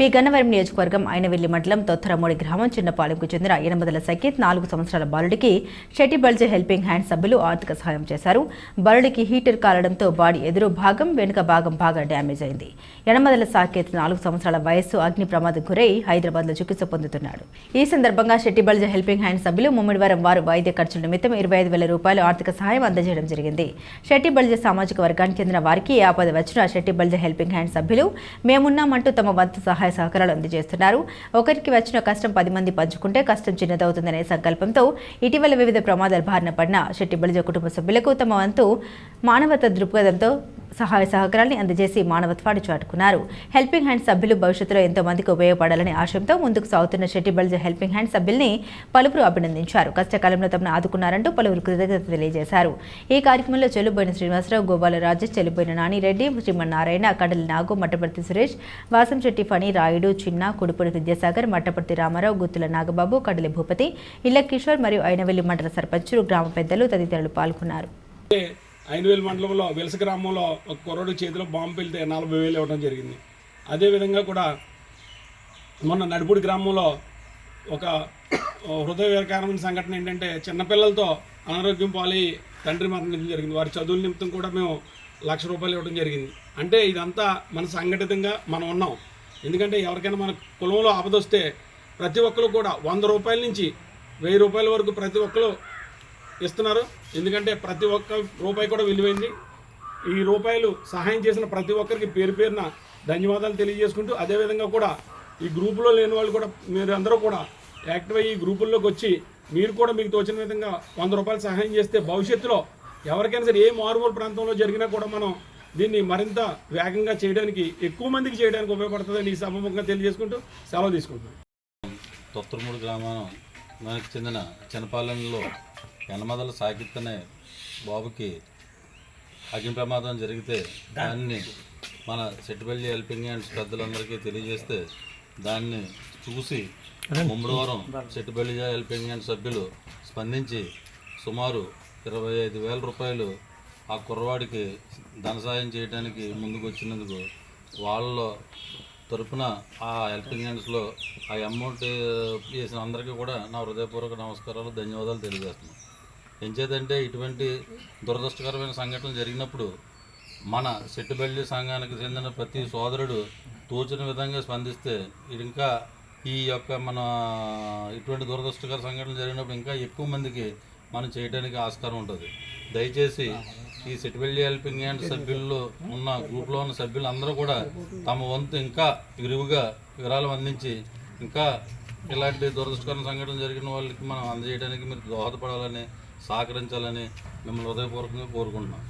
P Gannavaram నియోజకవర్గం అయినవెల్లి మండలం తొత్తరమూడి గ్రామం చిన్నపాలెంకు చెందిన ఎనిమిదల సఖిత్ నాలుగు సంవత్సరాల బాలుడికి షెట్టి బల్జే హెల్పింగ్ హ్యాండ్ సభ్యులు ఆర్థిక సహాయం చేశారు. బాలుడికి హీటర్ కాలడంతో బాడీ ఎదురు భాగం వెనుక భాగం బాగా డ్యామేజ్ అయింది. ఎనమదల సాకేత్ నాలుగు సంవత్సరాల వయస్సు అగ్ని ప్రమాదం గురై హైదరాబాద్లో చికిత్స పొందుతున్నాడు. ఈ సందర్భంగా షెట్టి బల్జే హెల్పింగ్ హ్యాండ్ సభ్యులు ముమ్మిడివారం వారు వైద్య ఖర్చుల నిమిత్తం ఇరవై ఐదు వేల రూపాయలు ఆర్థిక సహాయం అందజేయడం జరిగింది. షెట్టి బల్జే సామాజిక వర్గానికి చెందిన వారికి ఏ ఆపద వచ్చిన షెట్టి బల్జే హెల్పింగ్ హ్యాండ్ సభ్యులు మేమున్నామంటూ తమ వంతు సహాయం సహకారాలు అందజేస్తున్నారు. ఒకరికి వచ్చిన కష్టం పది మంది పంచుకుంటే కష్టం చిన్నదవుతుందనే సంకల్పంతో ఇటీవల వివిధ ప్రమాదాల బారిన పడిన శెట్టిబలిజ కుటుంబ సభ్యులకు తమ వంతు మానవత దృక్పథంతో సహాయ సహకారాన్ని అందజేసి మానవత్వాన్ని చాటుకున్నారు. హెల్పింగ్ హ్యాండ్ సభ్యులు భవిష్యత్తులో ఎంతో మందికి ఉపయోగపడాలనే ఆశయంతో ముందుకు సాగుతున్న శెట్టి హెల్పింగ్ హ్యాండ్ సభ్యుల్ని పలువురు అభినందించారు. కష్టకాలంలో తమను ఆదుకున్నారంటూ పలువురు కృతజ్ఞత తెలియజేశారు. ఈ కార్యక్రమంలో చెల్లుబోయిన శ్రీనివాసరావు గోపాల రాజేష్ చెల్లుబోయిన నానిరెడ్డి శ్రీమన్నారాయణ కడలి నాగు మట్టపర్తి సురేష్ వాసంశెట్టి ఫణి రాయుడు చిన్న కుడుపూడి విద్యాసాగర్ మట్టపర్తి రామారావు గుత్తుల నాగబాబు కడలి భూపతి ఇళ్ళ కిషోర్ మరియు అయినవెల్లి మండల సర్పంచులు గ్రామ పెద్దలు తదితరులు పాల్గొన్నారు. ఐదువేల మండలంలో వెలస గ్రామంలో ఒక కుర్రోడి చేతిలో బాంబు వెళ్తే నలభై వేలు ఇవ్వడం జరిగింది. అదేవిధంగా కూడా మొన్న నడుపుడి గ్రామంలో ఒక హృదయ వికారమైన సంఘటన ఏంటంటే చిన్నపిల్లలతో అనారోగ్యం పాలి తండ్రి మరణించడం జరిగింది. వారి చదువుల నిమిత్తం కూడా మేము లక్ష రూపాయలు ఇవ్వడం జరిగింది. అంటే ఇదంతా మన సంఘటితంగా మనం ఉన్నాం. ఎందుకంటే ఎవరికైనా మన కులంలో ఆపదొస్తే ప్రతి ఒక్కరు కూడా వంద రూపాయల నుంచి వెయ్యి రూపాయల వరకు ప్రతి ఒక్కరు ఇస్తున్నారు. ఎందుకంటే ప్రతి ఒక్క రూపాయి కూడా విలువైంది. ఈ రూపాయలు సహాయం చేసిన ప్రతి ఒక్కరికి పేరు పేరున ధన్యవాదాలు తెలియజేసుకుంటూ అదేవిధంగా కూడా ఈ గ్రూపులో లేని వాళ్ళు కూడా మీరు అందరూ కూడా యాక్టివ్ అయ్యి ఈ గ్రూపుల్లోకి వచ్చి మీరు కూడా మీకు తోచిన విధంగా వంద రూపాయలు సహాయం చేస్తే భవిష్యత్తులో ఎవరికైనా సరే ఏ మారుమూల ప్రాంతంలో జరిగినా కూడా మనం దీన్ని మరింత వేగంగా చేయడానికి ఎక్కువ మందికి చేయడానికి ఉపయోగపడుతుందని ఈ సభముఖంగా తెలియజేసుకుంటూ సెలవు తీసుకుంటున్నాను తొత్తరమూడు గ్రామం మనకు చెందిన చిన్నపాలెంలో ఎనమదల సాకిత్ అనే బాబుకి అగ్ని ప్రమాదం జరిగితే దాన్ని మన సెట్టిపల్లి హెల్పింగ్ హ్యాండ్స్ పెద్దలందరికీ తెలియజేస్తే దాన్ని చూసి ముమ్మడివారం సెట్టిపల్లి హెల్పింగ్ హ్యాండ్ సభ్యులు స్పందించి సుమారు ఇరవై ఐదు వేల రూపాయలు ఆ కుర్రవాడికి ధన సాయం చేయడానికి ముందుకు వచ్చినందుకు వాళ్ళలో తరపున ఆ హెల్పింగ్ హ్యాండ్స్లో ఆ అమౌంట్ చేసిన అందరికీ కూడా నా హృదయపూర్వక నమస్కారాలు ధన్యవాదాలు తెలియజేస్తున్నాను. ఎంచేదంటే ఇటువంటి దురదృష్టకరమైన సంఘటనలు జరిగినప్పుడు మన సెట్టుబెల్లి సంఘానికి చెందిన ప్రతి సోదరుడు తోచిన విధంగా స్పందిస్తే ఇంకా ఈ యొక్క మన ఇటువంటి దురదృష్టకర సంఘటనలు జరిగినప్పుడు ఇంకా ఎక్కువ మందికి మనం చేయడానికి ఆస్కారం ఉంటుంది. దయచేసి ఈ సిటివెల్లి హెల్పింగ్ హ్యాండ్ సభ్యుల్లో ఉన్న గ్రూప్లో ఉన్న సభ్యులందరూ కూడా తమ వంతు ఇంకా విరివిగా వివరాలు అందించి ఇంకా ఇలాంటి దురదృష్టకరణ సంఘటన జరిగిన వాళ్ళకి మనం అందజేయడానికి మీరు దోహదపడాలని సహకరించాలని మిమ్మల్ని హృదయపూర్వకంగా కోరుకుంటున్నాం.